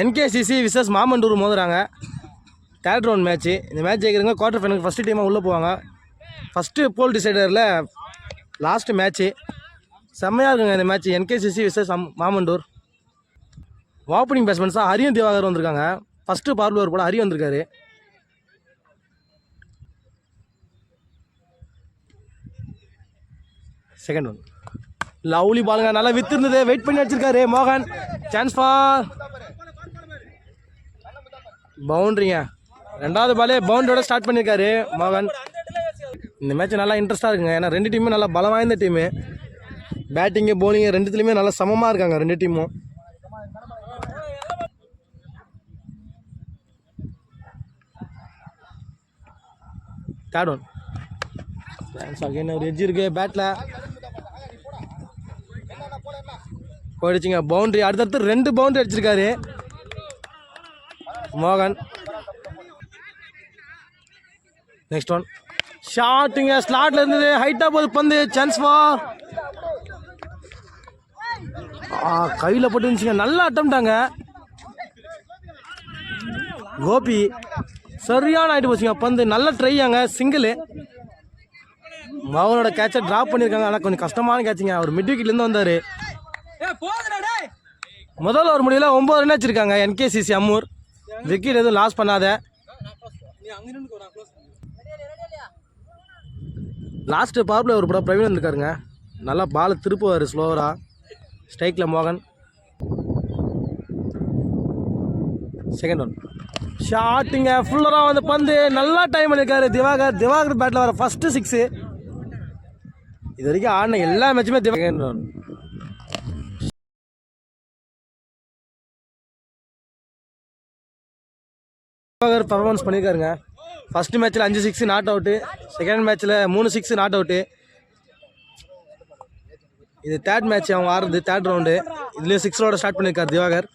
என்கேசிசி versus Mamandur மோதுறாங்க. Third round match இந்த match ஜெயிக்கிறவங்க குவார்டர் ஃபைனலுக்கு ஃபஸ்ட்டு டீமாக உள்ளே போவாங்க. ஃபஸ்ட்டு போல் டிசைடரில் லாஸ்ட்டு மேட்ச்சு செம்மையாக இருக்குங்க இந்த match NKCC versus Mamandur. Opening பேட்ஸ்மேன்ஸாக ஹரியும் திவாகர் வந்திருக்காங்க. ஃபஸ்ட்டு பார்லர் போல் ஹரி வந்திருக்காரு. செகண்ட் ஒன் லவ்லி பாலுங்க நல்லா வித்து இருந்தது வெயிட் பண்ணி வச்சிருக்காரு மோகன். சான்ஸ் ஃபார் பவுண்ட்ரிங்க. ரெண்டாவது பாலே பவுண்டரியோட ஸ்டார்ட் பண்ணியிருக்காரு மோகன். இந்த மேட்ச் நல்லா இன்ட்ரெஸ்ட்டாக இருக்குங்க. ஏன்னா ரெண்டு டீமும் நல்லா பலம் வாய்ந்த டீமு பேட்டிங்கு போலிங்கு ரெண்டுத்துலேயுமே நல்லா சமமாக இருக்காங்க ரெண்டு டீமும் தேர்ட் ஒன் அகைன் ஒரு எட்ஜ் இருக்குது பேட்டில் போயிடுச்சுங்க. பவுண்டரி அடுத்தடுத்து ரெண்டு பவுண்டரி அடிச்சிருக்காரு. மோகன். நெக்ஸ்ட் ஒன் ஷாட்டுங்க ஸ்லாட்ல இருந்தது. ஹைட்டா போகுது பந்து. சான்ஸ் ஃபார் கையில் போட்டு இருந்துச்சுங்க. நல்லா அட்டம்ட்டாங்க கோபி சரியான ஆயிட்டு போச்சுங்க. பந்து நல்ல ட்ரையாங்க சிங்கிள் மகனோட கேட்சை ட்ராப் பண்ணியிருக்காங்க ஆனால் கொஞ்சம் கஷ்டமான கேட்சுங்க அவர் மிட் விக்கெட்லேருந்து வந்தார். முதல் ஒரு முடியல ஒம்பது ரன் வச்சிருக்காங்க என்கேசிசி அம்மூர் விக்கெட் எதுவும் லாஸ் பண்ணாத. லாஸ்ட் பவர் ஒரு படம் பிரவீன் வந்திருக்காருங்க நல்லா பால் திருப்புவார் ஸ்லோவராக ஸ்ட்ரைக்கில் மோகன். செகண்ட் ஒன் ஷாட்டுங்க ஃபுல்லராக வந்து பந்து. நல்லா டைம் பண்ணியிருக்காரு திவாகர். திவாகர் பேட்டில் வர ஃபஸ்ட்டு சிக்ஸு இது வரைக்கும் ஆடின எல்லா மேட்சுமே திவாகர். ஒன் பர்ஃபார்மன்ஸ் பண்ணியிருக்காருங்க ஃபர்ஸ்ட் மேட்ச்சில் அஞ்சு சிக்ஸ் நாட் அவுட்டு செகண்ட் மேட்ச்சில் மூணு சிக்ஸ் நாட் அவுட்டு இது தேர்ட் மேட்ச் அவங்க ஆடுறது தேர்ட் ரவுண்டு இதுலேயும் சிக்ஸரோட ஸ்டார்ட் பண்ணியிருக்கார் திவாகர்.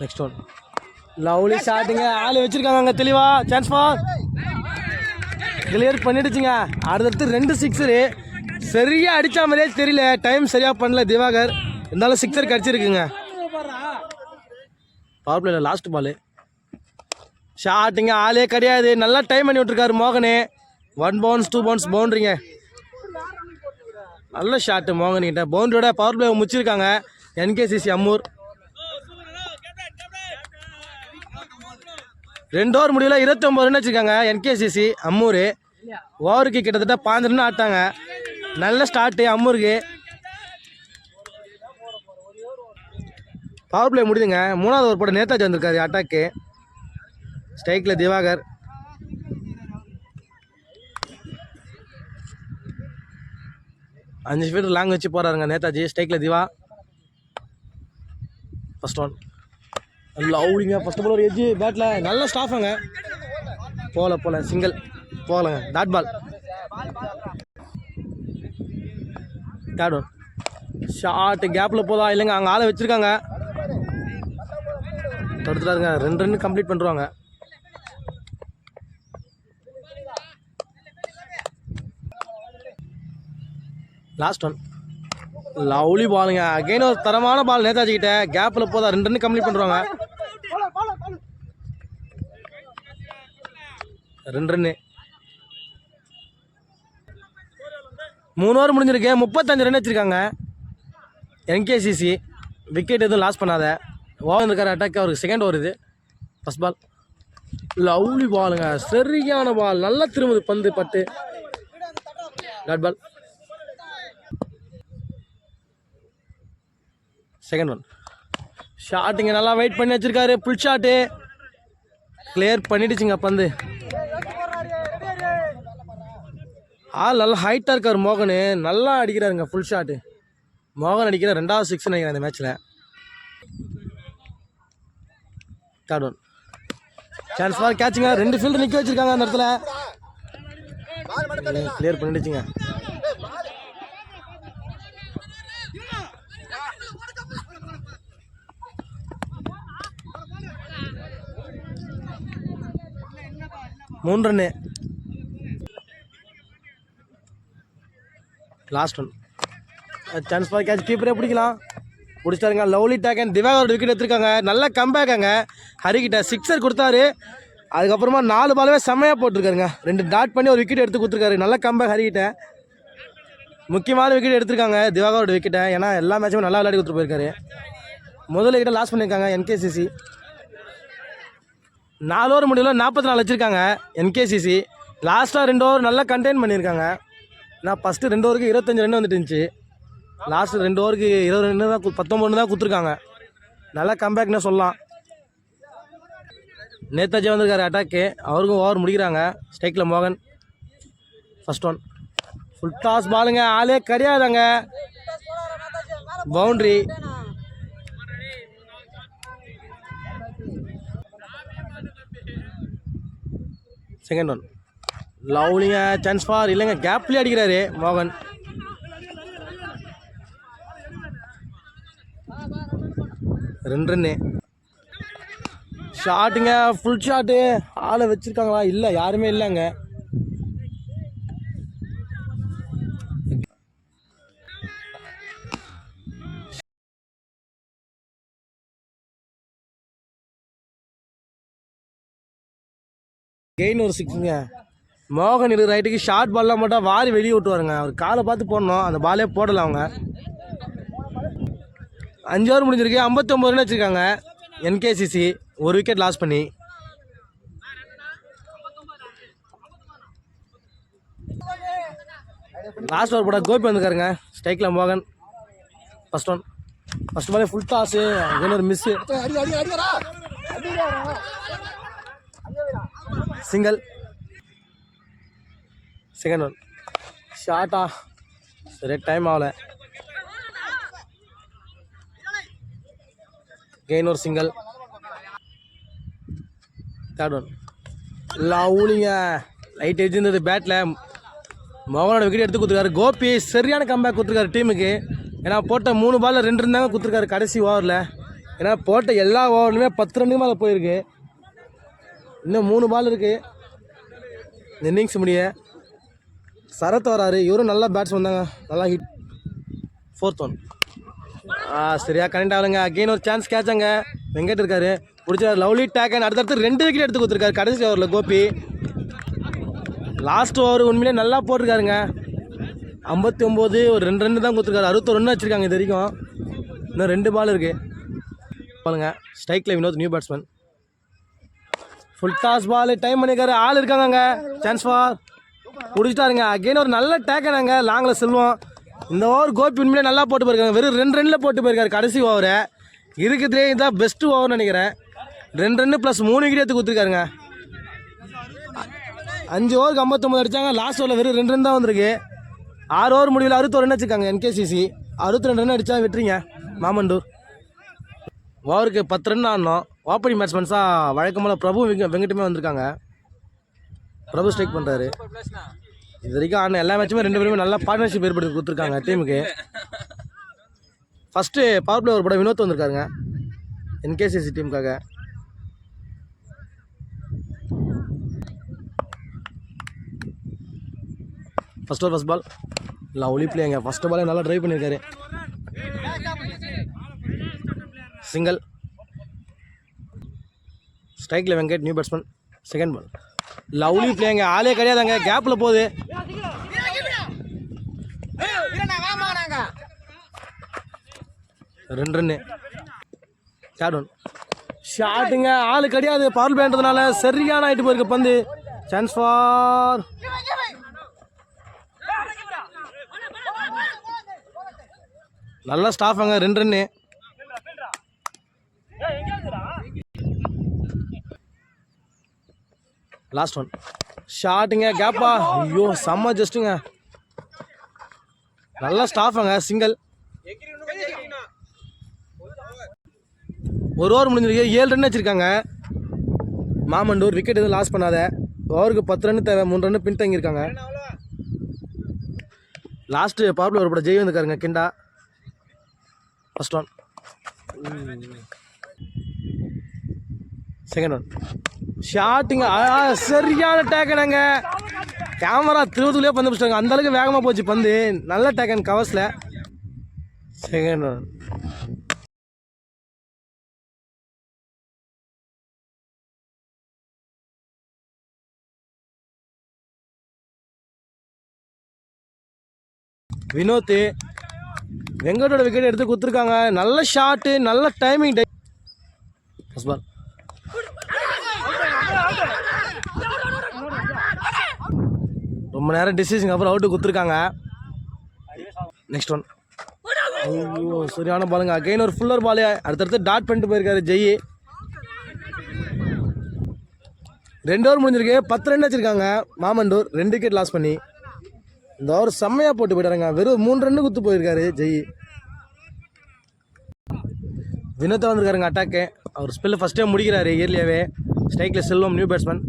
நெக்ஸ்ட் ஒன் லவ்லி ஷாட்டுங்க ஆள் வச்சிருக்காங்க அங்கே தெளிவா. சான்ஸ் ஃபார் கிளியர் பண்ணிடுச்சுங்க. அடுத்தடுத்து ரெண்டு சிக்ஸரு சரியாக அடித்த மாதிரியே தெரியல. டைம் சரியாக பண்ணல திவாகர். இருந்தாலும் சிக்ஸர் கிடச்சிருக்குங்க. பவர் பிளேல லாஸ்ட் பால் ஷாட்டுங்க ஆளே கிடையாது. நல்லா டைம் பண்ணி விட்ருக்காரு மோகனே. ஒன் பவுன்ஸ் டூ பவுன்ஸ் பவுண்ட்ரிங்க நல்ல ஷாட்டு மோகன்கிட்ட பவுண்டரியோட பவர் பிளே முடிச்சிருக்காங்க என்கேசிசி அம்மூர் ரெண்டு ஓவர் முடியல இருபத்தொம்பது ரன் வச்சுருக்காங்க. என்கேசிசி அம்மூர் ஓவருக்கு கிட்டத்தட்ட பாஞ்சு ரன் ஆட்டாங்க. நல்ல ஸ்டார்ட்டு அம்மூருக்கு பவர் பிளே முடியுதுங்க மூணாவது ஓவர் போட நேதாஜி வந்திருக்காரு அட்டாக்கு ஸ்ட்ரைக்கில் திவாகர். அஞ்சு ஃபீட் லாங் வச்சு போகிறாருங்க நேதாஜி. ஸ்ட்ரைக்கில் திவா. ஃபர்ஸ்ட் ஒன் லவ்லிங்க ஃபர்ஸ்ட் பால் ஒரு எஜ்ஜு பேட்டில் நல்ல ஸ்டாஃபுங்க போகல போகல. Single போகலங்க. Dot ball third one short கேப்பில் போதா? இல்லைங்க அங்கே ஆளை வச்சுருக்காங்க. தடுத்துட்டாருங்க. ரெண்டு ரெண்டு கம்ப்ளீட் பண்ணுறாங்க லாஸ்ட் ஒன் லவ்லி பாலுங்க அகைன் ஒரு தரமான பால் நேதாஜி கிட்ட. கேப்பில் போதா ரெண்டு ரெண்டு கம்ப்ளீட் பண்ணுறாங்க ரெண்டு ரன்னு மூணு ஓவர் முடிஞ்சிருக்கு. முப்பத்தஞ்சு ரன் வச்சுருக்காங்க. என்கேசிசி விக்கெட் எதுவும் லாஸ் பண்ணாத. ஓவர் இருக்கார் அட்டாக் அவருக்கு செகண்ட் வருது. ஃபஸ்ட் பால் லவ்லி பாலுங்க சரியான பால் நல்லா திரும்புது பந்து பட்டு. டாட் பால் செகண்ட் ஒன் ஷாட்டுங்க நல்லா வெயிட் பண்ணி வச்சுருக்காரு. புல் ஷாட்டு கிளியர் பண்ணிடுச்சுங்க பந்து. ஆள் நல்லா ஹைட்டாக இருக்கார் மோகனு. நல்லா அடிக்கிறாருங்க ஃபுல் ஷாட்டு மோகன் அடிக்கிற ரெண்டாவது சிக்ஸ் நினைக்கிறேன் இந்த மேட்ச்சில் தேர்ட் ஒன் சான்ஸ் ஃபார் கேட்சுங்க ரெண்டு ஃபீல்டு நிற்க வச்சிருக்காங்க அந்த இடத்துல. கிளியர் பண்ணிடுச்சுங்க. மூணு run last one chance for catch கீப்பரே பிடிக்கலாம். முடிச்சிட்டாருங்க லவ்லி டேக்கன் திவாகர் விக்கெட் எடுத்திருக்காங்க. நல்ல கம்பேக்காங்க ஹரிக்கிட்ட சிக்ஸர் கொடுத்தாரு. அதுக்கப்புறமா நாலு பாலவே செம்மையாக போட்டிருக்காருங்க. ரெண்டு டாட் பண்ணி ஒரு விக்கெட் எடுத்து கொடுத்துருக்காரு. நல்ல கம்பேக் ஹரிக்கிட்ட முக்கியமான விக்கெட் எடுத்திருக்காங்க திவாகரோட விக்கெட்டை ஏன்னா எல்லா மேட்சுமே நல்லா விளையாடி கொடுத்துட்டு போயிருக்காரு. முதல் விக்கெட்டை லாஸ் பண்ணியிருக்காங்க என்கேசிசி நாலு ஓவர் முடிவில் நாற்பத்தி நாலு வச்சுருக்காங்க என்கேசிசி லாஸ்ட்டாக ரெண்டு ஓவர் நல்லா கண்டெயின் பண்ணியிருக்காங்க. நான் ஃபஸ்ட்டு ரெண்டு ஓவருக்கு இருபத்தஞ்சி ரன் வந்துட்டு இருந்துச்சு. லாஸ்ட்டு ரெண்டு ஓவருக்கு இருபது ரெண்டு தான் பத்தொம்பது தான் கொடுத்துருக்காங்க. நல்லா கம்பேக்னே சொல்லலாம். நேதாஜி வந்திருக்காரு அட்டாக்கு அவருக்கும் ஓவர் முடிக்கிறாங்க. ஸ்ட்ரைக்கில் மோகன். ஃபஸ்ட் ஒன் ஃபுல் டாஸ் பாலுங்க ஆளே கிடையாதாங்க. பவுண்ட்ரி செகண்ட் ஒன் லவ்லிங்க சான்ஸ் ஃபார் இல்லைங்க கேப்லேயே அடிக்கிறாரு மோகன். ரெண்டு ரன்னு ஷாட்டுங்க ஃபுல் ஷாட்டு ஆளை வச்சுருக்காங்களா? இல்லை யாருமே இல்லைங்க. கெயின் ஒரு சிக்ஸுங்க மோகன் இரு ரைட்டுக்கு ஷார்ட் பால்லாம் மட்டும் வாரி வெளியே விட்டுவாருங்க அவர் காலை பார்த்து போடணும். அந்த பாலே போடலை அவங்க. அஞ்சு ஓவர் முடிஞ்சிருக்கு ஐம்பத்தொம்பது ரன் வச்சுருக்காங்க என்கேசிசி ஒரு விக்கெட் லாஸ் பண்ணி. லாஸ்ட் ஓவர் போட கோபி வந்துருக்காருங்க. ஸ்ட்ரைக்கில் மோகன். ஃபர்ஸ்ட் ஒன் ஃபர்ஸ்ட் பாலே ஃபுல் டாஸு ஒரு மிஸ்ஸு சிங்கிள் செகண்ட் ஒன் ஷார்ட்டா சரி டைம் ஆகலை. கெயின் ஒரு சிங்கிள் தேர்ட் ஒன் லவ்லிங்க லைட் எஜ் இருந்தது பேட்டில் மோகனோட விக்கெட் எடுத்து கொடுத்துருக்காரு. கோபி சரியான கம்பேக் கொடுத்துருக்காரு டீமுக்கு ஏன்னா போட்ட மூணு பாலில் ரெண்டு இருந்தாங்க கொடுத்துருக்காரு கடைசி ஓவரில் ஏன்னா போட்ட எல்லா ஓவர்லையுமே பத்து ரன்னுக்கு மேலே போயிருக்கு. இன்னும் மூணு பால் இருக்கு. இன்னிங்ஸ் முடிய. சரத் வராரு. இவரும் நல்லா பேட்ஸ் வந்தாங்க நல்லா ஹிட் ஃபோர்த் ஒன் ஆ சரியா கனெக்ட் ஆகலைங்க. அகெயின் ஒரு சான்ஸ் கேட்சாங்க வெங்கட் இருக்காரு. பிடிச்சாரு லவ்லி டேக்கன் அடுத்தடுத்து ரெண்டு விக்கெட் எடுத்து கொடுத்துருக்காரு. கடைசி ஓவரில் கோபி. லாஸ்ட் ஓவர் உண்மையிலே நல்லா போட்டிருக்காருங்க. ஐம்பத்தி ஒம்பது ஒரு ரெண்டு ரெண்டு தான் கொடுத்துருக்காரு. அறுபத்தொரு வச்சுருக்காங்க இது வரைக்கும். இன்னும் ரெண்டு பால் இருக்குது பாருங்க. ஸ்ட்ரைக்கில் Vinod new batsman full toss ball time பண்ணிக்காரு ஆள் இருக்காங்க சான்ஸ் ஃபார் பிடிச்சிட்டாருங்க. அகெயின் ஒரு நல்ல டேக்கனாங்க லாங்கில் செல்வம். இந்த ஓவர் கோபி உண்மையிலே நல்லா போட்டு போயிருக்காங்க. வெறும் ரெண்டு ரன்னில் போட்டு போயிருக்காரு கடைசி ஓவரை. இருக்கிறதுலே இதான் பெஸ்ட்டு ஓவர்னு நினைக்கிறேன். ரெண்டு ரன்னு ப்ளஸ் மூணு விக்கெட் எடுத்து கொடுத்துருக்காருங்க. அஞ்சு ஓவருக்கு ஐம்பத்தொம்பது அடிச்சாங்க. லாஸ்ட் ஓவரில் வெறும் ரெண்டு ரன் தான் வந்திருக்கு. ஆறு ஓவர் முடிவில் அறுபத்தோரு ரன் வச்சுருக்காங்க என்கேசிசி அறுபத்தி ரெண்டு ரன் அடித்தா வெட்டுறீங்க மாமண்டூர். ஓவருக்கு பத்து ரன் ஆடணும் ஓப்பனிங் பேட்ஸ்மேன்ஸாக வழக்கமான பிரபு வெங்கட்டுமே வந்திருக்காங்க. பிரபு ஸ்ட்ரைக் பண்ணுறாரு இது வரைக்கும் ஆன எல்லா மேட்சுமே ரெண்டு பேருமே நல்லா பார்ட்னர்ஷிப் ஏற்படுத்தி கொடுத்துருக்காங்க டீமுக்கு ஃபஸ்ட்டு பவர் பிளே ஒரு படம் வினோத் வந்திருக்காருங்க. NKCC டீமுக்காக first over first ball lovely பிளேங்க first பாலே நல்லா ட்ரைவ் பண்ணியிருக்காரு சிங்கிள் ஸ்ட்ரைக்கில் Venkat new batsman second ball lovely பிளேங்க ஆளே கிடையாதாங்க. கேப்பில் போகுது. ரெண்டு ரன்னு தேர்ட் ஒன் ஷாட்டுங்க ஆள் கிடையாது. பவர் பிளேன்றதுனால சரியான ஆயிட்டு போயிருக்கு பந்து. சான்ஸ் ஃபார் நல்ல ஸ்டாஃப் அங்கே. ரெண்டு ரன்னு லாஸ்ட் ஒன் ஷார்ட்டுங்க கேப்பா ஐயோ செம்ம ஜஸ்ட்டுங்க நல்ல ஸ்டாஃபுங்க சிங்கிள் ஒரு ஓவர் முடிஞ்சிருக்கு. ஏழு ரன் வச்சுருக்காங்க. மாமண்டூர் விக்கெட் எதுவும் லாஸ் பண்ணாத. ஓவருக்கு பத்து ரன் தேவை மூணு ரன் பின்தங்கியிருக்காங்க. லாஸ்ட்டு பவர் ஒரு படம் ஜெய் வந்துருக்காருங்க கிண்டா. ஃபஸ்ட் ஒன் செகண்ட் ஒன் ஷாட்டுங்க சரியான டேக்கனுங்க கேமரா திருவதுக்குள்ளே பந்து பிடிச்சிட்டாங்க. அந்தளவுக்கு வேகமாக போச்சு பந்து. நல்ல டேக்கன் கவர்ஸில் செகண்ட் வினோத் வெங்கடோட விக்கெட் எடுத்து கொடுத்துருக்காங்க. நல்ல ஷாட்டு நல்ல டைமிங் டைம் பால் ரொம்ப நேரம் டிசிஷனுக்கு அப்புறம் அவுட்டு கொடுத்துருக்காங்க. நெக்ஸ்ட் ஒன் ஐயோ சரியான பாலுங்க அகைன் ஒரு ஃபுல்லர் பாலு அடுத்தடுத்து டாட் பண்ணிட்டு போயிருக்காரு ஜெய் ரெண்டு ஓவர் முடிஞ்சிருக்கு. பத்து ரன் வச்சுருக்காங்க மாமண்டூர் ரெண்டு விக்கெட் லாஸ் பண்ணி. இந்த ஓவர் செம்மையாக போட்டு போயிட்டாருங்க. வெறும் மூணு ரன்னு குத்து போயிருக்காரு ஜெய் வினோத்தா வந்திருக்காருங்க அட்டாக்கு அவர் ஸ்பெல்லு ஃபஸ்ட்டே முடிக்கிறாரு இயர்லியாவே ஸ்ட்ரைக்கில் செல்வம் நியூ பேட்ஸ்மேன்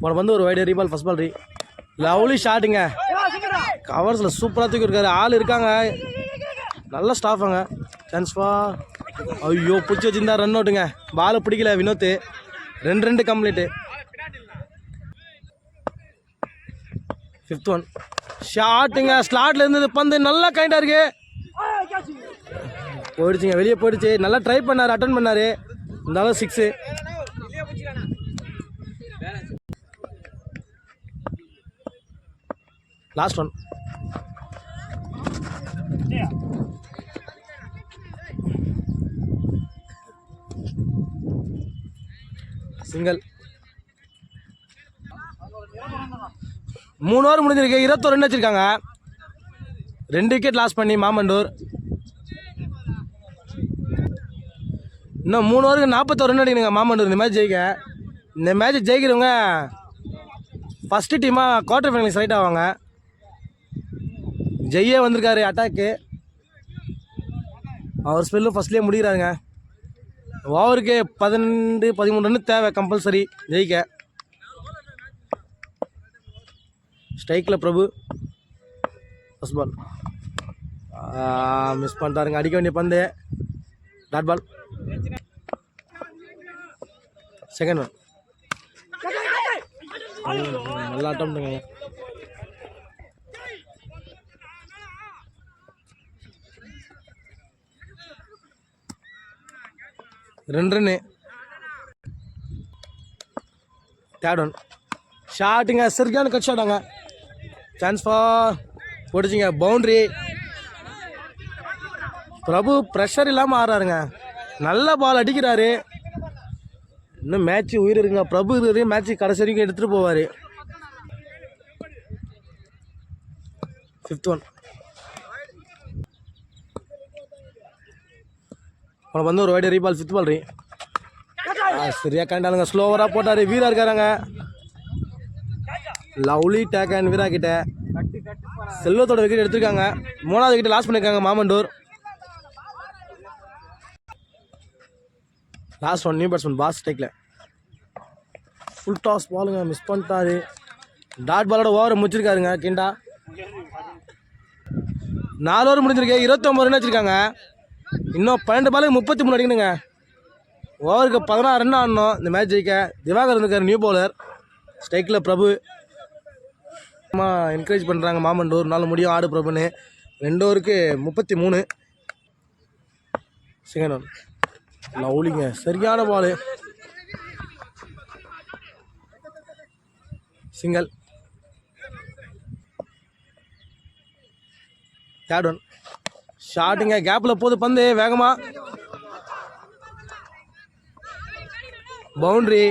போன வந்து ஒரு wide re ball first ball ரீ லவ்லி ஷாட்டுங்க. கவர்ஸில் சூப்பராக தூக்கி இருக்காரு. ஆள் இருக்காங்க. நல்ல ஸ்டாஃபாங்க சான்ஸ்பா ஐயோ பிடிச்சி வச்சிருந்தா ரன் அவுட்டுங்க பாலை பிடிக்கல வினோத் ரெண்டு ரெண்டு கம்ப்ளீட்டு ஃபிஃப்த் ஒன் ஷாட்டுங்க ஸ்லாட்ல இருந்தது பந்து. நல்லா கைண்டா இருக்கு. போயிடுச்சுங்க. வெளியே போயிடுச்சு. நல்லா ட்ரை பண்ணாரு அட்டன் பண்ணாரு. இருந்தாலும் சிக்ஸு லாஸ்ட் ஒன் சிங்கிள் மூணு ஓவர் முடிஞ்சிருக்கு. இருபத்தோரு ரன் வச்சிருக்காங்க. ரெண்டு விக்கெட் லாஸ் பண்ணி மாமண்டூர். இன்னும் மூணு ஓவருக்கு நாற்பத்தோரு ரன் அடிக்கணுங்க மாமண்டூர். இந்த மேட்ச் ஜெயிக்க. இந்த மேட்ச் ஜெயிக்கிறவங்க ஃபஸ்ட்டு டீமாக குவார்டர் ஃபைனல் செலக்ட் ஆவாங்க. ஜெய்யே வந்திருக்காரு அட்டாக்கு அவர் ஸ்பெல்லும் ஃபஸ்ட்லேயே முடிக்கிறாருங்க ஓவருக்கு பதினெண்டு பதிமூணு ரன் தேவை கம்பல்சரி ஜெயிக்க. ஸ்ட்ரைக்கில் பிரபு. ஃபஸ்ட் பால் மிஸ் பண்ணிட்டாருங்க. அடிக்க வேண்டிய பந்து. டாட் பால் செகண்ட் ஒன் நல்லா ரெண்டு தேர்ட் ஒன் ஷாட்டுங்க சரியான கட் ஷாட்டாங்க சான்ஸ் ஃபார் போட்டுச்சிங்க பவுண்ட்ரி பிரபு ப்ரெஷர் இல்லாமல் ஆடுறாருங்க. நல்ல பால் அடிக்கிறாரு. இன்னும் மேட்ச் உயிர் இருக்குங்க. பிரபு இருக்கிறது மேட்ச் கடைசி வரைக்கும் எடுத்துகிட்டு போவார். ஃபிஃப்த் ஒன் உனக்கு வந்து ஒரு வைடு ரீபால் ஃபிஃப்த் பால் ரீ. சரியா கண்டாலுங்க ஸ்லோவராக போட்டார் வீரா இருக்காருங்க. லவ்லி டேக் அண்ட் வீரா கிட்ட. செல்வத்தோட விக்கெட் எடுத்திருக்காங்க. மூணாவது விக்கெட் லாஸ் பண்ணியிருக்காங்க Mamandur. Last one new batsman pass ஸ்டேக்கில் ஃபுல் டாஸ் பாலுங்க மிஸ் பண்ணிட்டாரு. டாட் பாலோட ஓவரை முடிச்சிருக்காருங்க கிண்டா. நாலு ஓவர் முடிஞ்சிருக்கு இருபத்தொம்பது ரன் வச்சுருக்காங்க இன்னும் பன்னெண்டு பாலுக்கு முப்பத்தி மூணு அடிக்கணுங்க. ஓவருக்கு பதினாறு ரன் ஆடணும். இந்த மேட்ச் ஜெயிக்க. திவாகர் இருக்கார் நியூ பவுலர் ஸ்ட்ரைக்கில் பிரபு. என்கரேஜ் பண்ணுறாங்க மாமண்டூர் நாள் முடியும் ஆடு பிரபுன்னு. ரெண்டு ஓவருக்கு முப்பத்தி மூணு. செகண்ட் ஒன் லவ்லிங்க சரியான பாலு சிங்கல். தேர்ட் ஒன் ஷாட்டுங்க கேப்பில் போது பந்து வேகமாக பவுண்ட்ரி